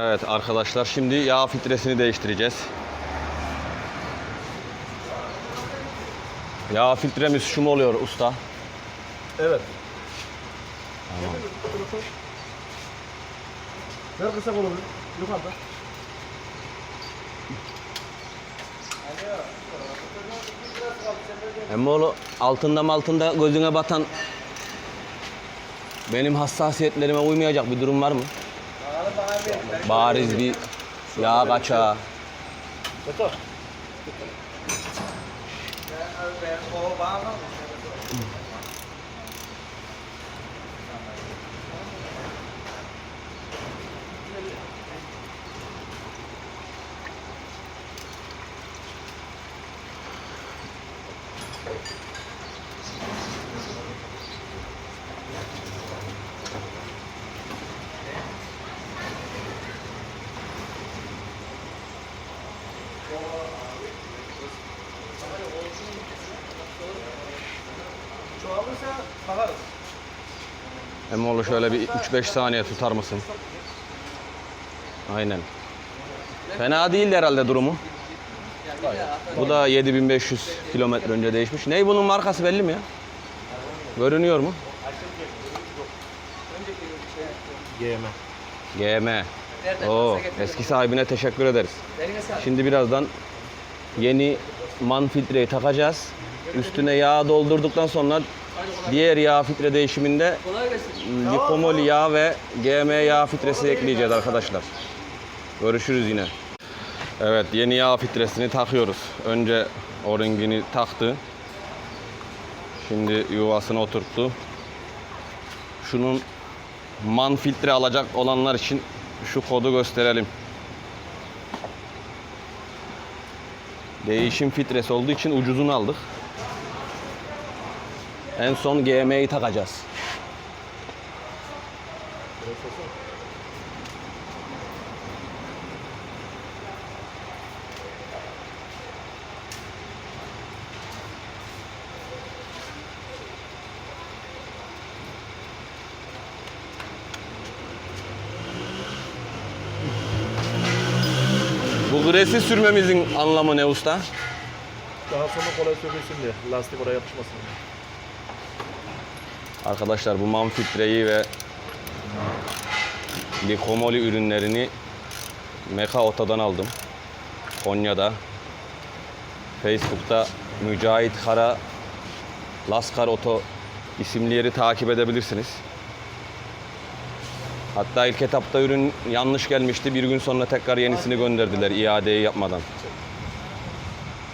Evet arkadaşlar şimdi yağ filtresini değiştireceğiz. Yağ filtremiz şu mu oluyor usta? Evet. Ver kısa kolu bir. Yukarıda. Emmoğlu altında altında gözüne batan benim hassasiyetlerime uymayacak bir durum var mı? Bariz bir yağ kaçağı. Bakarız. Emmoğlu şöyle bir 3-5 saniye tutar mısın? Aynen. Fena değil herhalde durumu. Bu da 7500 kilometre önce değişmiş. Ney bunun markası belli mi ya? Görünüyor mu? GM. GM. Oo, eski sahibine teşekkür ederiz. Şimdi birazdan yeni man filtreyi takacağız. Üstüne yağ doldurduktan sonra diğer yağ filtre değişiminde likomol yağ ve GM yağ filtresi ekleyeceğiz arkadaşlar. Görüşürüz yine. Evet yeni yağ filtresini takıyoruz. Önce o-ringini taktı. Şimdi yuvasını oturttu. Şunun man filtre alacak olanlar için şu kodu gösterelim. Değişim filtresi olduğu için ucuzunu aldık. En son GM'yi takacağız. Bu gresi sürmemizin anlamı ne usta? Daha sonra kolay sökülsün diye. Lastik oraya yapışmasın. Arkadaşlar bu man filtreyi ve likomoli ürünlerini Meka Oto'dan aldım. Konya'da. Facebook'ta Mücahit Kara Laskar Oto isimli yeri takip edebilirsiniz. Hatta ilk etapta ürün yanlış gelmişti. Bir gün sonra tekrar yenisini gönderdiler iadeyi yapmadan.